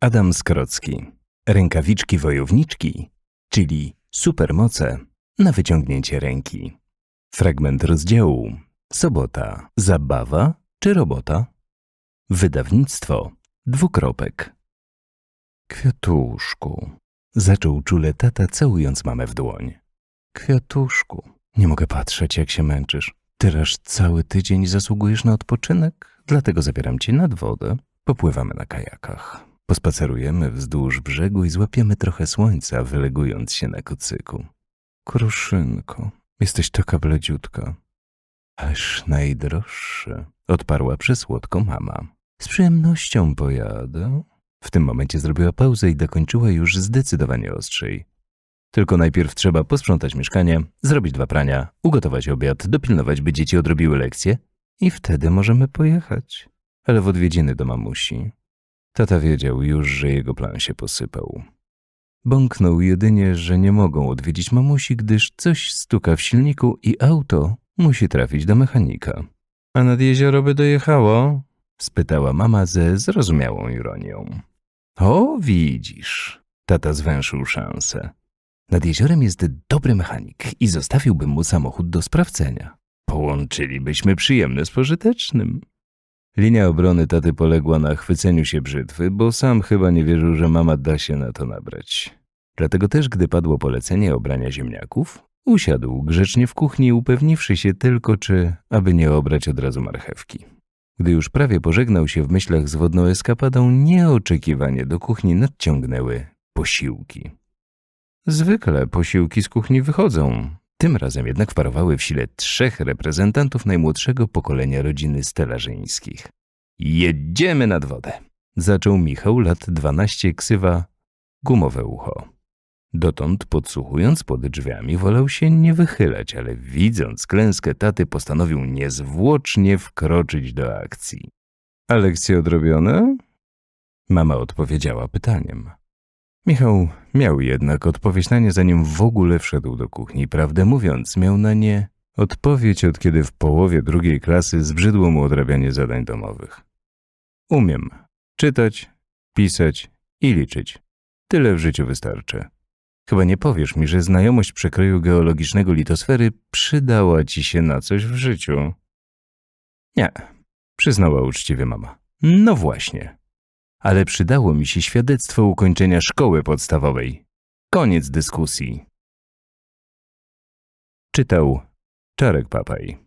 Adam Skrocki. Rękawiczki wojowniczki, czyli supermoce na wyciągnięcie ręki. Fragment rozdziału. Sobota. Zabawa czy robota? Wydawnictwo. Dwukropek. Kwiatuszku. Zaczął czule tata, całując mamę w dłoń. Kwiatuszku, nie mogę patrzeć, jak się męczysz. Tyraż cały tydzień zasługujesz na odpoczynek, dlatego zabieram cię nad wodę. Popływamy na kajakach. Pospacerujemy wzdłuż brzegu i złapiemy trochę słońca, wylegując się na kucyku. Kruszynko, jesteś taka bledziutka. Ależ najdroższy, odparła przesłodko mama. Z przyjemnością pojadę. W tym momencie zrobiła pauzę i dokończyła już zdecydowanie ostrzej. Tylko najpierw trzeba posprzątać mieszkanie, zrobić dwa prania, ugotować obiad, dopilnować, by dzieci odrobiły lekcje i wtedy możemy pojechać. Ale w odwiedziny do mamusi. Tata wiedział już, że jego plan się posypał. Bąknął jedynie, że nie mogą odwiedzić mamusi, gdyż coś stuka w silniku i auto musi trafić do mechanika. A nad jezioro by dojechało? spytała mama ze zrozumiałą ironią. O, widzisz, tata zwęszył szansę. Nad jeziorem jest dobry mechanik i zostawiłbym mu samochód do sprawdzenia. Połączylibyśmy przyjemne z pożytecznym. Linia obrony taty poległa na chwyceniu się brzytwy, bo sam chyba nie wierzył, że mama da się na to nabrać. Dlatego też, gdy padło polecenie obrania ziemniaków, usiadł grzecznie w kuchni, upewniwszy się tylko, czy aby nie obrać od razu marchewki. Gdy już prawie pożegnał się w myślach z wodną eskapadą, nieoczekiwanie do kuchni nadciągnęły posiłki. Zwykle posiłki z kuchni wychodzą. Tym razem jednak wparowały w sile trzech reprezentantów najmłodszego pokolenia rodziny Stelarzyńskich. Jedziemy nad wodę! Zaczął Michał, lat 12, ksywa gumowe ucho. Dotąd, podsłuchując pod drzwiami, wolał się nie wychylać, ale widząc klęskę taty, postanowił niezwłocznie wkroczyć do akcji. A lekcje odrobione? Mama odpowiedziała pytaniem. Michał miał jednak odpowiedź na nie, zanim w ogóle wszedł do kuchni. Prawdę mówiąc, miał na nie odpowiedź, od kiedy w połowie drugiej klasy zbrzydło mu odrabianie zadań domowych. Umiem czytać, pisać i liczyć. Tyle w życiu wystarczy. Chyba nie powiesz mi, że znajomość przekroju geologicznego litosfery przydała ci się na coś w życiu. Nie, przyznała uczciwie mama. No właśnie. Ale przydało mi się świadectwo ukończenia szkoły podstawowej. Koniec dyskusji. Czytał Czarek Papaj.